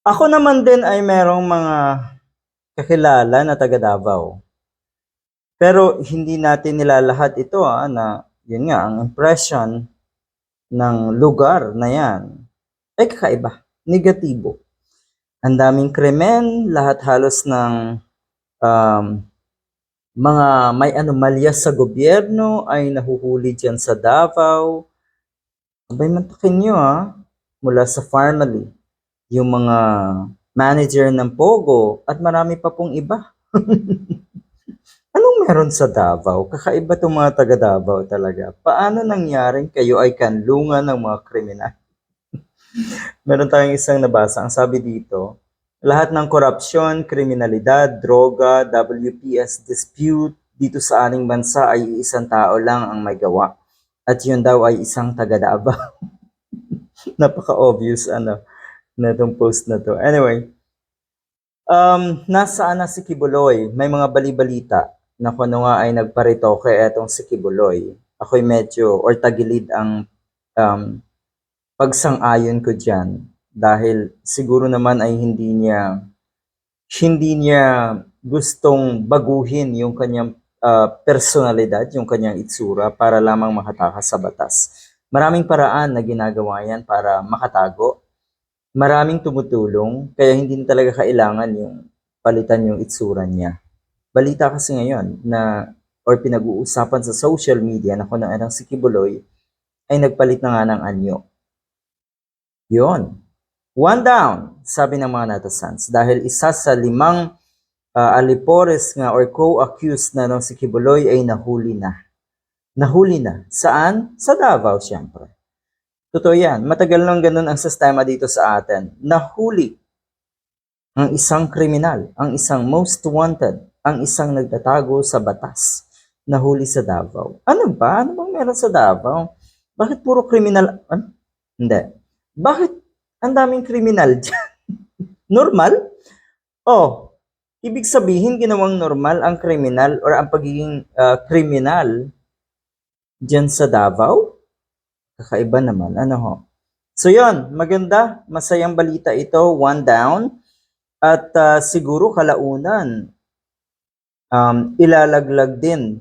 Ako naman din ay merong mga kakilala na taga Davao. Pero hindi natin nilalahat ito ah, na yun nga, ang impression ng lugar na yan ay kakaiba, negatibo. Ang daming krimen, lahat halos ng um, mga may anomalya sa gobyerno ay nahuhuli dyan sa Davao. Abay, mantakin nyo ah, mula sa family, yung mga manager ng Pogo, at marami pa pong iba. Anong meron sa Davao? Kakaiba itong mga taga Davao talaga. Paano nangyaring kayo ay kanlungan ng mga kriminal? meron tayong isang nabasa. Ang sabi dito, lahat ng korupsyon, kriminalidad, droga, WPS dispute dito sa aning bansa ay isang tao lang ang may gawa. At yun daw ay isang taga Davao. Napaka-obvious ano na itong post na to. Anyway, um, nasaan na si Kibuloy? May mga balibalita na kung ano nga ay nagparitoke etong si Kibuloy. Ako'y medyo, or tagilid ang um, pagsang-ayon ko dyan. Dahil siguro naman ay hindi niya, hindi niya gustong baguhin yung kanyang ah, personalidad, yung kanyang itsura para lamang makatakas sa batas. Maraming paraan na ginagawa yan para makatago maraming tumutulong, kaya hindi na talaga kailangan yung palitan yung itsura niya. Balita kasi ngayon na, or pinag-uusapan sa social media na kung ang si Kibuloy ay nagpalit na nga ng anyo. Yon. One down, sabi ng mga netizens, dahil isa sa limang ah, alipores nga or co-accused na nung si Kibuloy ay nahuli na. Nahuli na. Saan? Sa Davao, siyempre. Totoo yan. Matagal nang ganun ang sistema dito sa atin. Nahuli ang isang kriminal, ang isang most wanted, ang isang nagtatago sa batas. Nahuli sa Davao. Ano ba? Ano bang meron sa Davao? Bakit puro kriminal? Ano? Hindi. Bakit ang daming kriminal dyan? normal? Oh, ibig sabihin ginawang normal ang kriminal or ang pagiging ah, kriminal dyan sa Davao? Kakaiba naman. Ano ho? So yon, maganda, masayang balita ito, one down. At ah, siguro kalaunan, um, ilalaglag din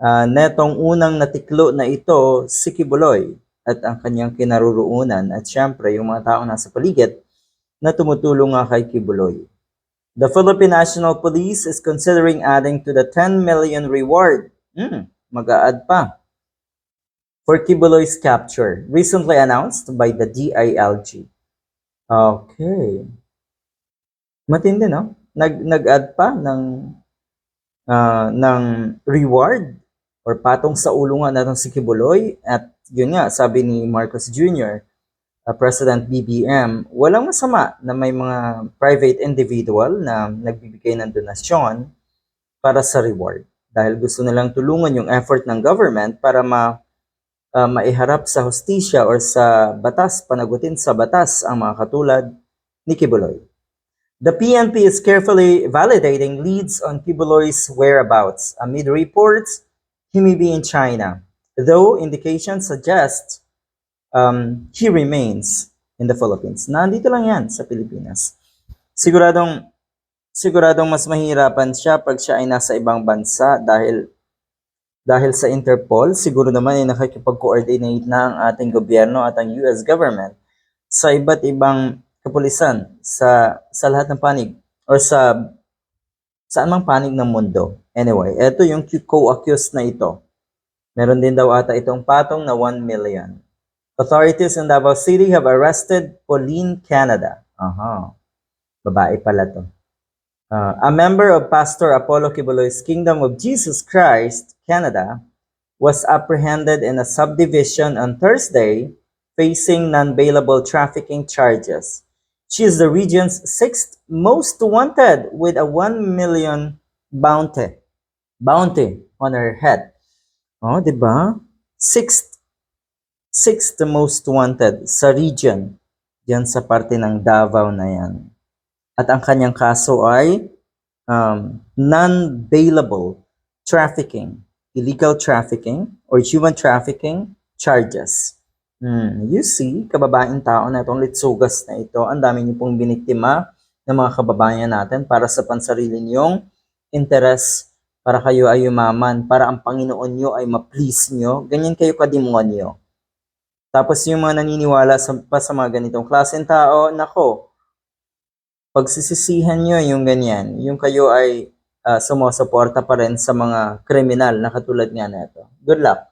ah, netong unang natiklo na ito si Kibuloy at ang kanyang kinaroroonan at syempre yung mga taong nasa paligid na tumutulong nga kay Kibuloy. The Philippine National Police is considering adding to the 10 million reward. Hmm, mag-a-add pa for Kibuloy's capture, recently announced by the DILG. Okay. Matindi, no? Nag, nag-add pa ng, ah, ng reward or patong sa ulungan natin si Kibuloy. At yun nga, sabi ni Marcos Jr., uh, President BBM, walang masama na may mga private individual na nagbibigay ng donasyon para sa reward. Dahil gusto nilang tulungan yung effort ng government para ma uh, maiharap sa hustisya or sa batas, panagutin sa batas ang mga katulad ni Kibuloy. The PNP is carefully validating leads on Kibuloy's whereabouts. Amid reports, he may be in China, though indications suggest um, he remains in the Philippines. Nandito lang yan sa Pilipinas. Siguradong siguradong mas mahirapan siya pag siya ay nasa ibang bansa dahil dahil sa Interpol, siguro naman ay nakikipag-coordinate na ang ating gobyerno at ang US government sa iba't ibang kapulisan sa sa lahat ng panig or sa saan mang panig ng mundo. Anyway, ito yung co-accused na ito. Meron din daw ata itong patong na 1 million. Authorities in Davao City have arrested Pauline Canada. Aha. Babae pala to. Uh, a member of Pastor Apollo Kibuloy's Kingdom of Jesus Christ, Canada, was apprehended in a subdivision on Thursday, facing non-bailable trafficking charges. She is the region's sixth most wanted with a 1 million bounty. Bounty on her head. Oh, di ba? Sixth, sixth most wanted sa region. Diyan sa parte ng Davao na yan. At ang kanyang kaso ay um, non-bailable trafficking, illegal trafficking, or human trafficking charges. Hmm, you see, kababaeng tao na itong litsugas na ito, ang dami niyo pong biniktima ng mga kababayan natin para sa pansarili niyong interes, para kayo ay yumaman, para ang Panginoon niyo ay ma-please niyo. Ganyan kayo kademonyo. Tapos yung mga naniniwala sa, pa sa mga ganitong klaseng tao, nako, pagsisisihan nyo yung ganyan, yung kayo ay uh, sumusuporta pa rin sa mga kriminal na katulad nga na ito. Good luck!